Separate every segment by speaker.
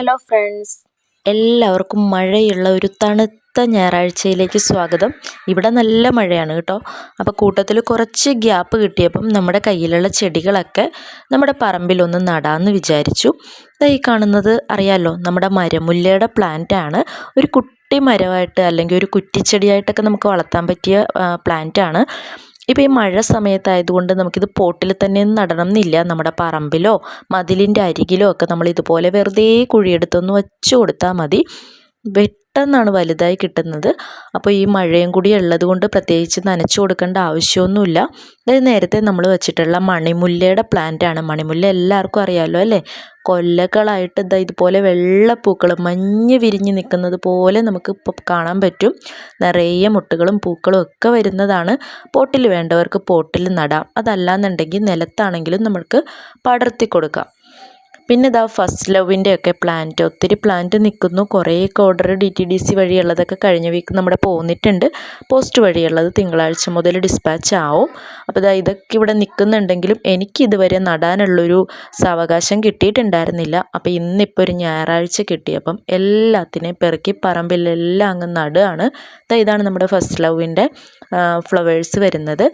Speaker 1: Hello friends എല്ലാവർക്കും മഴയുള്ള ഒരു തണുത്ത ഞായറാഴ്ചയിലേക്ക് സ്വാഗതം. ഇവിടെ നല്ല മഴയാണ് കേട്ടോ. അപ്പോൾ കൂട്ടത്തിൽ കുറച്ച് ഗ്യാപ്പ് കിട്ടിയപ്പം നമ്മുടെ കയ്യിലുള്ള ചെടികളൊക്കെ നമ്മുടെ പറമ്പിലൊന്ന് നടാമെന്ന് വിചാരിച്ചു. ഈ കാണുന്നത് അറിയാമല്ലോ നമ്മുടെ മരമുല്ലയുടെ പ്ലാന്റ് ആണ്. ഒരു കുട്ടി മരമായിട്ട് അല്ലെങ്കിൽ ഒരു കുറ്റിച്ചെടിയായിട്ടൊക്കെ നമുക്ക് വളർത്താൻ പറ്റിയ പ്ലാന്റ് ആണ്. ഇപ്പോൾ ഈ മഴ സമയത്തായതുകൊണ്ട് നമുക്കിത് പോട്ടിൽ തന്നെ നടണം എന്നില്ല നമ്മുടെ പറമ്പിലോ മതിലിന്റെ അരികിലോ ഒക്കെ നമ്മൾ ഇതുപോലെ വെറുതെ കുഴിയെടുത്തൊന്ന് വെച്ച് കൊടുത്താൽ മതി. പെട്ടെന്നാണ് വലുതായി കിട്ടുന്നത്. അപ്പോൾ ഈ മഴയും കൂടി ഉള്ളത് കൊണ്ട് പ്രത്യേകിച്ച് നനച്ചു കൊടുക്കേണ്ട ആവശ്യമൊന്നുമില്ല. അതായത് നേരത്തെ നമ്മൾ വെച്ചിട്ടുള്ള മണിമുല്ലയുടെ ആണ്. മണിമുല്ല എല്ലാവർക്കും അറിയാമല്ലോ അല്ലേ? കൊല്ലകളായിട്ട് ഇതാ ഇതുപോലെ വെള്ളപ്പൂക്കൾ മഞ്ഞ് വിരിഞ്ഞ് നിൽക്കുന്നത് പോലെ നമുക്ക് ഇപ്പോൾ കാണാൻ പറ്റും. നിറയെ മുട്ടുകളും പൂക്കളും ഒക്കെ വരുന്നതാണ്. പോട്ടിൽ വേണ്ടവർക്ക് പോട്ടിൽ നടാം. അതല്ലാന്നുണ്ടെങ്കിൽ നിലത്താണെങ്കിലും നമുക്ക് പടർത്തി കൊടുക്കാം. പിന്നെ ഇതാ ഫസ്റ്റ് ലവിന്റെ ഒക്കെ പ്ലാന്റ് ഒത്തിരി പ്ലാന്റ് നിൽക്കുന്നു കുറേയൊക്കെ order D T D C വഴിയുള്ളതൊക്കെ കഴിഞ്ഞ വീക്ക് നമ്മുടെ പോന്നിട്ടുണ്ട്. പോസ്റ്റ് വഴിയുള്ളത് തിങ്കളാഴ്ച മുതൽ ഡിസ്പാച്ച് ആവും. അപ്പോൾ ഇതാ ഇതൊക്കെ ഇവിടെ നിൽക്കുന്നുണ്ടെങ്കിലും എനിക്ക് ഇതുവരെ നടാനുള്ളൊരു സാവകാശം കിട്ടിയിട്ടുണ്ടായിരുന്നില്ല. അപ്പോൾ ഇന്നിപ്പോൾ ഒരു ഞായറാഴ്ച കിട്ടിയപ്പം എല്ലാത്തിനെയും പെറുക്കി പറമ്പിലെല്ലാം അങ്ങ് നടുകയാണ്. ഇതാണ് നമ്മുടെ ഫസ്റ്റ് ലവിന്റെ ഫ്ലവേഴ്സ് വരുന്നത്.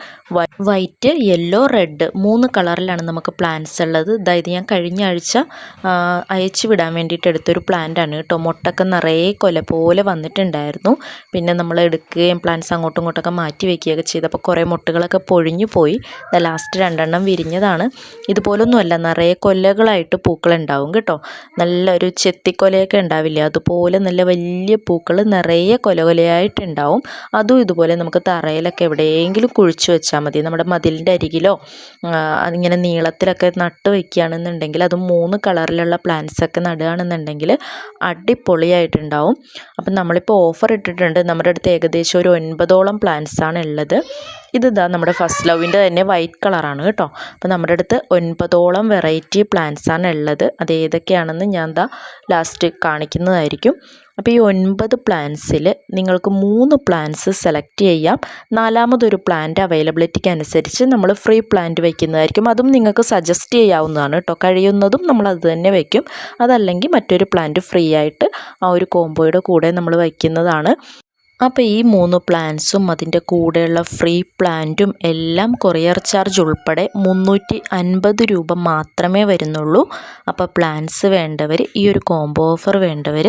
Speaker 1: വൈറ്റ് യെല്ലോ റെഡ് മൂന്ന് കളറിലാണ് നമുക്ക് പ്ലാന്റ്സ് ഉള്ളത്. അതായത് ഞാൻ കഴിഞ്ഞ ആഴ്ച അയച്ചു വിടാൻ വേണ്ടിയിട്ട് എടുത്തൊരു പ്ലാന്റാണ് കേട്ടോ. മുട്ടൊക്കെ നിറയെ കൊല പോലെ വന്നിട്ടുണ്ടായിരുന്നു. പിന്നെ നമ്മൾ എടുക്കുകയും പ്ലാന്റ്സ് അങ്ങോട്ടും ഇങ്ങോട്ടൊക്കെ മാറ്റി വയ്ക്കുകയൊക്കെ ചെയ്തപ്പോൾ കുറേ മുട്ടുകളൊക്കെ പൊഴിഞ്ഞു പോയി. ലാസ്റ്റ് രണ്ടെണ്ണം വിരിഞ്ഞതാണ്. ഇതുപോലൊന്നുമല്ല നിറയെ കൊല്ലകളായിട്ട് പൂക്കളുണ്ടാവും കേട്ടോ. നല്ലൊരു ചെത്തിക്കൊലയൊക്കെ ഉണ്ടാവില്ലേ? അതുപോലെ നല്ല വലിയ പൂക്കൾ നിറയെ കൊല കൊലയായിട്ടുണ്ടാവും അതും ഇതുപോലെ നമുക്ക് തറയിലൊക്കെ എവിടെയെങ്കിലും കുഴിച്ചു വെച്ചാൽ മതി. നമ്മുടെ മതിലിന്റെ അരികിലോ ഇങ്ങനെ നീളത്തിലൊക്കെ നട്ട് വയ്ക്കുകയാണെന്നുണ്ടെങ്കിൽ അത് മൂന്ന് കളറിലുള്ള പ്ലാന്റ്സൊക്കെ നടുകയാണെന്നുണ്ടെങ്കിൽ അടിപൊളിയായിട്ടുണ്ടാവും. അപ്പം നമ്മളിപ്പോൾ ഓഫർ ഇട്ടിട്ടുണ്ട്. നമ്മുടെ അടുത്ത് ഏകദേശം ഒരു ഒൻപതോളം ആണ് ഉള്ളത്. ഇത് ഇതാ നമ്മുടെ ഫസ്റ്റ് ലവിന്റെ തന്നെ വൈറ്റ് കളറാണ് കേട്ടോ. അപ്പോൾ നമ്മുടെ അടുത്ത് ഒൻപതോളം വെറൈറ്റി ആണ് ഉള്ളത്. അത് ഏതൊക്കെയാണെന്ന് ഞാൻ ദാ ലാസ്റ്റ് കാണിക്കുന്നതായിരിക്കും. അപ്പോൾ ഈ ഒൻപത് പ്ലാൻസിൽ നിങ്ങൾക്ക് മൂന്ന് പ്ലാൻസ് സെലക്ട് ചെയ്യാം. നാലാമതൊരു പ്ലാന്റ് അവൈലബിലിറ്റിക്ക് അനുസരിച്ച് നമ്മൾ ഫ്രീ പ്ലാന്റ് വയ്ക്കുന്നതായിരിക്കും അതും നിങ്ങൾക്ക് സജസ്റ്റ് ചെയ്യാവുന്നതാണ് കേട്ടോ കഴിയുന്നതും നമ്മൾ അത് തന്നെ വയ്ക്കും അതല്ലെങ്കിൽ മറ്റൊരു പ്ലാന്റ് ഫ്രീ ആയിട്ട് ആ ഒരു കോമ്പോയുടെ കൂടെ നമ്മൾ വയ്ക്കുന്നതാണ് അപ്പോൾ ഈ മൂന്ന് പ്ലാൻസും അതിന്റെ കൂടെയുള്ള ഫ്രീ പ്ലാന്റും എല്ലാം കൊറിയർ ചാർജ് ഉൾപ്പെടെ മുന്നൂറ്റി അൻപത് രൂപ മാത്രമേ വരുന്നുള്ളൂ. അപ്പോൾ പ്ലാൻസ് വേണ്ടവർ ഈ ഒരു കോംബോ ഓഫർ വേണ്ടവർ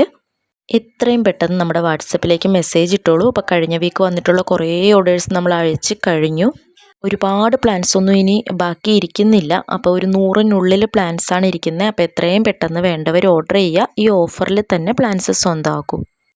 Speaker 1: എത്രയും പെട്ടെന്ന് നമ്മുടെ വാട്സപ്പിലേക്ക് മെസ്സേജ് ഇട്ടോളൂ. അപ്പോൾ കഴിഞ്ഞ വീക്ക് വന്നിട്ടുള്ള കുറേ ഓർഡേഴ്സ് നമ്മൾ അയച്ച് കഴിഞ്ഞു. ഒരുപാട് പ്ലാൻസ് ഒന്നും ഇനി ബാക്കി ഇരിക്കുന്നില്ല. അപ്പോൾ ഒരു നൂറിനുള്ളിൽ പ്ലാൻസാണ് ഇരിക്കുന്നത് അപ്പോൾ എത്രയും പെട്ടെന്ന് വേണ്ടവർ ഓർഡർ ചെയ്യുക. ഈ ഓഫറിൽ തന്നെ പ്ലാൻസ് സ്വന്തമാക്കും.